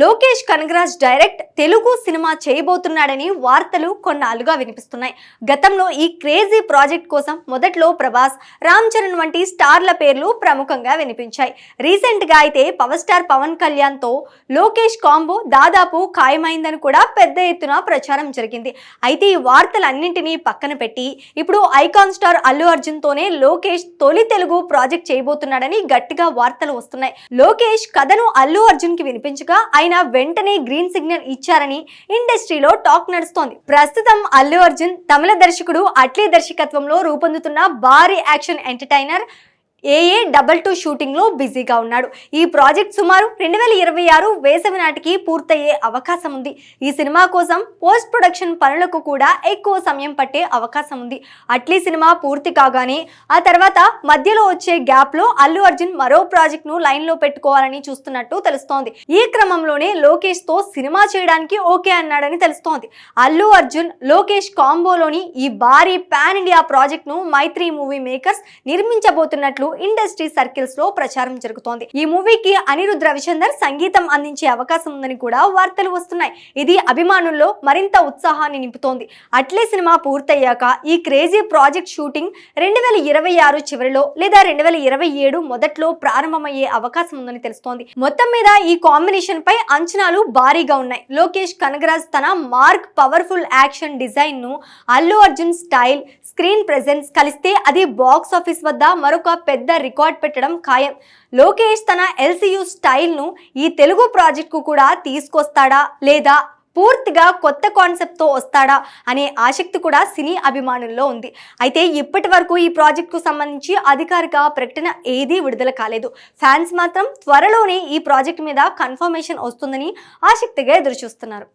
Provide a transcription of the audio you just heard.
Lokesh Kanagaraj direct Telugu cinema చేయబోతున్నాడని వార్తలు కొన్నాళ్ళుగా వినిపిస్తున్నాయి. గతంలో ఈ క్రేజీ ప్రాజెక్ట్ కోసం మొదట్లో ప్రభాస్ రామ్ చరణ్ వంటి స్టార్ల పేర్లు ప్రముఖంగా వినిపించాయి. రీసెంట్గా అయితే పవర్ స్టార్ పవన్ కళ్యాణ్తో లోకేష్ కాంబో దాదాపు ఖాయమైందని కూడా పెద్ద ఎత్తున ప్రచారం జరిగింది. అయితే ఈ వార్తలన్నింటినీ పక్కన పెట్టి ఇప్పుడు ఐకాన్ స్టార్ అల్లు అర్జున్తోనే లోకేష్ తొలి తెలుగు ప్రాజెక్ట్ చేయబోతున్నాడని గట్టిగా వార్తలు వస్తున్నాయి. లోకేష్ కథను అల్లు అర్జున్కి వినిపించగా ఆయన వెంటనే గ్రీన్ సిగ్నల్ ఇచ్చారని ఇండస్ట్రీలో టాక్ నడుస్తోంది. ప్రస్తుతం అల్లు అర్జున్ తమిళ దర్శకుడు అట్లీ దర్శకత్వంలో రూపొందుతున్న భారీ action entertainer AA double two షూటింగ్లో బిజీగా ఉన్నాడు. ఈ ప్రాజెక్ట్ సుమారు రెండు వేల ఇరవై ఆరు వేసవి నాటికి పూర్తయ్యే అవకాశం ఉంది. ఈ సినిమా కోసం పోస్ట్ ప్రొడక్షన్ పనులకు కూడా ఎక్కువ సమయం పట్టే అవకాశం ఉంది. అట్లీ సినిమా పూర్తి కాగానే ఆ తర్వాత మధ్యలో వచ్చే గ్యాప్లో అల్లు అర్జున్ మరో ప్రాజెక్ట్ను లైన్లో పెట్టుకోవాలని చూస్తున్నట్టు తెలుస్తోంది. ఈ క్రమంలోనే లోకేష్తో సినిమా చేయడానికి ఓకే అన్నాడని తెలుస్తోంది. అల్లు అర్జున్ లోకేష్ కాంబోలోని ఈ భారీ పాన్ ఇండియా ప్రాజెక్ట్ను మైత్రి మూవీ మేకర్స్ నిర్మించబోతున్నట్లు ఇండస్ట్రీ సర్కిల్స్లో ప్రచారం జరుగుతోంది. ఈ మూవీకి అనిరుద్ రవిచందర్ సంగీతం అందించే అవకాశం ఉందని కూడా వార్తలు వస్తున్నాయి. ఇది అభిమానుల్లో మరింత ఉత్సాహాన్ని నింపుతోంది. అట్లే సినిమా పూర్తయ్యాక ఈ క్రేజీ ప్రాజెక్ట్ షూటింగ్ రెండు వేల ఇరవై ఆరు చివరిలో లేదా రెండు వేల ఇరవై ఏడు మొదట్లో ప్రారంభమయ్యే అవకాశం ఉందని తెలుస్తోంది. మొత్తం మీద ఈ కాంబినేషన్ పై అంచనాలు భారీగా ఉన్నాయి. లోకేష్ కనగరాజ్ తన మార్క్ పవర్ఫుల్ యాక్షన్ డిజైన్ను Allu Arjun style screen presence కలిస్తే అది బాక్స్ ఆఫీస్ వద్ద మరొక పెద్ద పెద్ద రికార్డ్ పెట్టడం ఖాయం. లోకేష్ తన ఎల్సీయూ స్టైల్ను ఈ తెలుగు ప్రాజెక్టుకు కూడా తీసుకొస్తాడా లేదా పూర్తిగా కొత్త కాన్సెప్ట్తో వస్తాడా అనే ఆసక్తి కూడా సినీ అభిమానుల్లో ఉంది. అయితే ఇప్పటి వరకు ఈ ప్రాజెక్టుకు సంబంధించి అధికారిక ప్రకటన ఏదీ విడుదల కాలేదు. ఫ్యాన్స్ మాత్రం త్వరలోనే ఈ ప్రాజెక్ట్ మీద కన్ఫర్మేషన్ వస్తుందని ఆసక్తిగా ఎదురుచూస్తున్నారు.